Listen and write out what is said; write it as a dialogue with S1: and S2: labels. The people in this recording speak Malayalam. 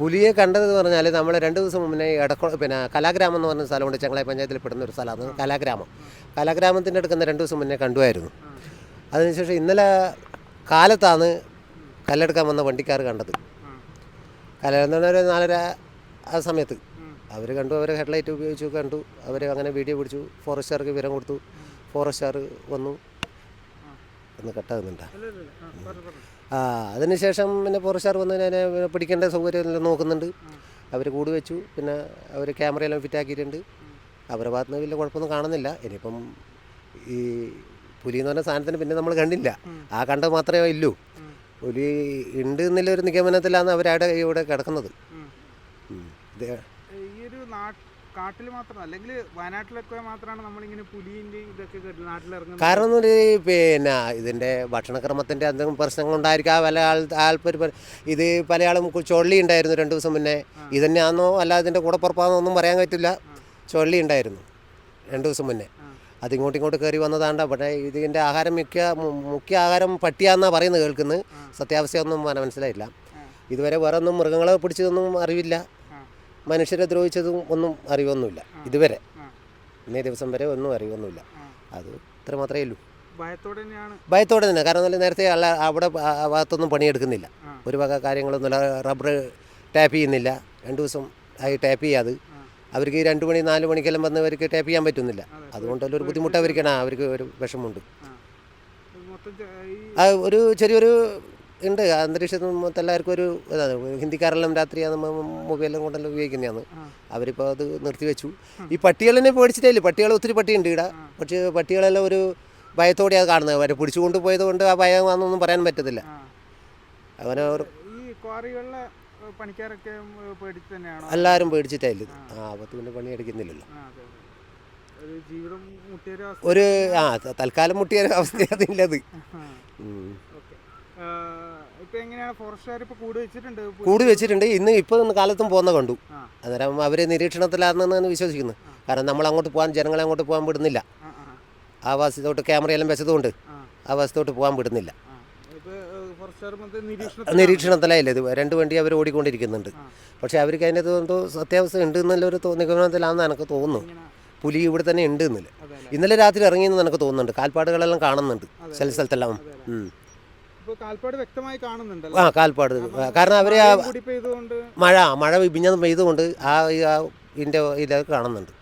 S1: പുലിയെ കണ്ടതെന്ന് പറഞ്ഞാൽ നമ്മൾ രണ്ട് ദിവസം മുന്നേ എടക്കൊ പിന്നെ കലാഗ്രാമം എന്ന് പറഞ്ഞ സ്ഥലമുണ്ട്. ചെങ്ങളായി പഞ്ചായത്തിൽ പെടുന്ന ഒരു സ്ഥലമാണ് കലാഗ്രാമം. കലാഗ്രാമത്തിന്റെ അടുക്കുന്ന രണ്ട് ദിവസം മുന്നേ കണ്ടുമായിരുന്നു. അതിനുശേഷം ഇന്നലെ കാലത്താണ് കല്ലെടുക്കാൻ വന്ന വണ്ടിക്കാർ കണ്ടത്. കല്ലെന്ന് പറഞ്ഞാൽ ഒരു നാലര ആ സമയത്ത്. അവർ കണ്ടു അവർ ഹെഡ്ലൈറ്റ് ഉപയോഗിച്ചു കണ്ടു. അവർ അങ്ങനെ വീഡിയോ പിടിച്ചു. ഫോറസ്റ്റുകാർക്ക് വിവരം കൊടുത്തു. ഫോറസ്റ്റുകാർ വന്നു. ഒന്ന് കട്ടാകുന്നുണ്ടോ. ആ അതിനുശേഷം പിന്നെ ഫോറസ്റ്റുകാർ വന്ന് അതിനെ പിടിക്കേണ്ട സൗകര്യം നോക്കുന്നുണ്ട്. അവർ കൂടി വെച്ചു. പിന്നെ അവർ ക്യാമറയെല്ലാം ഫിറ്റാക്കിയിട്ടുണ്ട് അവരുടെ ഭാഗത്ത് നിന്ന് വലിയ കുഴപ്പമൊന്നും കാണുന്നില്ല. ഇനിയിപ്പം ഈ പുലി എന്ന് പറഞ്ഞ സാധനത്തിന് പിന്നെ നമ്മൾ കണ്ടില്ല. ആ കണ്ടത് മാത്രമേ ഇല്ലൂ പുലി ഉണ്ട് എന്നുള്ള ഒരു നിഗമനത്തിലാണ് അവരവിടെ ഇവിടെ കിടക്കുന്നത്.
S2: ഈ ഒരു കാട്ടിൽ മാത്രം അല്ലെങ്കിൽ വയനാട്ടിലൊക്കെ മാത്രമാണ് നമ്മളിങ്ങനെ പുലിന്റെ ഇതൊക്കെ നാട്ടിലിറങ്ങുന്നത്.
S1: കാരണം എന്ന് പറഞ്ഞാൽ പിന്നെ ഇതിന്റെ ഭക്ഷണക്രമത്തിന്റെ എന്തെങ്കിലും പ്രശ്നങ്ങൾ ഉണ്ടായിരിക്കാം. പല ആൾ താല്പര്യം ഇത് പല ആളും ചൊള്ളി ഉണ്ടായിരുന്നു രണ്ട് ദിവസം മുന്നേ. ഇത് തന്നെയാണെന്നോ അല്ല ഇതിന്റെ കൂടെ പുറപ്പാന്നോ ഒന്നും പറയാൻ പറ്റില്ല. ചൊള്ളി ഉണ്ടായിരുന്നു രണ്ട് ദിവസം മുന്നേ. അതിങ്ങോട്ടും ഇങ്ങോട്ട് കയറി വന്നതാണ്ട. പക്ഷേ ഇതിന്റെ ആഹാരം മിക്ക മുഖ്യ ആഹാരം പട്ടിയാന്നാണ് പറയുന്നത് കേൾക്കുന്നത്. സത്യാവസ്ഥയൊന്നും മന- മനസ്സിലായില്ല. ഇതുവരെ വേറെ ഒന്നും മൃഗങ്ങളെ പിടിച്ചതൊന്നും അറിവില്ല. മനുഷ്യരെ ദ്രോഹിച്ചതും ഒന്നും അറിവൊന്നുമില്ല. ഇതുവരെ. ഇന്നേ ദിവസം വരെ ഒന്നും അറിവൊന്നുമില്ല. അത് ഇത്ര മാത്രമേ ഉള്ളൂ.
S2: ഭയത്തോടെ
S1: തന്നെ. കാരണം നല്ല നേരത്തെ അല്ല അവിടെ ഭാഗത്തൊന്നും പണിയെടുക്കുന്നില്ല. ഒരു വക കാര്യങ്ങളൊന്നുമില്ല. റബ്ബർ ടാപ്പ് ചെയ്യുന്നില്ല. രണ്ട് ദിവസം ആയി ടാപ്പ് ചെയ്യാത് അവർക്ക് രണ്ട് മണി നാല് മണിക്കെല്ലാം വന്ന് അവർക്ക് ടാപ്പ് ചെയ്യാൻ പറ്റുന്നില്ല. അതുകൊണ്ടല്ലോ ഒരു ബുദ്ധിമുട്ട് അവർക്കാണ്. അവർക്ക് ഒരു വിഷമമുണ്ട്. ഒരു ചെറിയൊരു ഉണ്ട്. അന്തരീക്ഷത്തിൽ എല്ലാവർക്കും ഒരു ഇതാണ്. ഹിന്ദിക്കാരെല്ലാം രാത്രി മൊബൈലും കൊണ്ടെല്ലാം ഉപയോഗിക്കുന്നതാണ്. അവരിപ്പോൾ അത് നിർത്തിവെച്ചു. ഈ പട്ടികളെന്നെ പേടിച്ചിട്ടില്ല പട്ടികൾ ഒത്തിരി പട്ടിയുണ്ട് ഇവിടെ. പക്ഷേ പട്ടികളെല്ലാം ഒരു ഭയത്തോടെയാണ് കാണുന്നത്. അവരെ പിടിച്ചുകൊണ്ട് പോയത് കൊണ്ട് ആ ഭയം ആണെന്നൊന്നും പറയാൻ പറ്റത്തില്ല. അങ്ങനെ ഒരു
S2: പണിക്കാരൊക്കെ ഏഹ്, പേടിച്ച് തന്നെയാണോ?
S1: എല്ലാവരും പേടിച്ചിട്ടായില്ല. ആ. അപ്പത്ത് പിന്നെ പണിയെടുക്കുന്നില്ലല്ലോ.
S2: ഒരു
S1: ആ തൽക്കാലം മുട്ടിയ ഒരു അവസ്ഥയാണ്
S2: കൂട് വെച്ചിട്ടുണ്ട്.
S1: ഇന്ന് ഇപ്പോൾ കാലത്തും പോകുന്ന കണ്ടു. അന്നേരം അവരെ നിരീക്ഷണത്തിലാണെന്നാണ് വിശ്വസിക്കുന്നത്. കാരണം നമ്മൾ അങ്ങോട്ട് പോകാൻ ജനങ്ങളെ അങ്ങോട്ട് പോകാൻ വിടുന്നില്ല.
S2: ആ,
S1: വാസത്തോട്ട് ക്യാമറയെല്ലാം വെച്ചതുകൊണ്ട്
S2: ആ,
S1: വാസത്തോട്ട് പോകാൻ വിടുന്നില്ല. നിരീക്ഷണത്തിലായില്ല. ഇത് രണ്ട് വണ്ടി അവർ ഓടിക്കൊണ്ടിരിക്കുന്നുണ്ട്. പക്ഷേ അവർക്ക് അതിന്റെ എന്തോ സത്യാവസ്ഥ ഉണ്ട് എന്നുള്ളൊരു നിഗമനത്തിലാണെന്ന് എനിക്ക് തോന്നുന്നു. പുലി ഇവിടെ തന്നെ ഉണ്ട്
S2: എന്നില്ല
S1: ഇന്നലെ രാത്രി ഇറങ്ങിയെന്ന് എനിക്ക് തോന്നുന്നുണ്ട്. കാൽപ്പാടുകളെല്ലാം കാണുന്നുണ്ട്. ചില സ്ഥലത്തെല്ലാം. ആ കാൽപ്പാട്. കാരണം
S2: അവരെ
S1: മഴ മഴ വിഞ്ഞത് പെയ്തുകൊണ്ട് ആ ഇതിന്റെ ഇതൊക്കെ കാണുന്നുണ്ട്.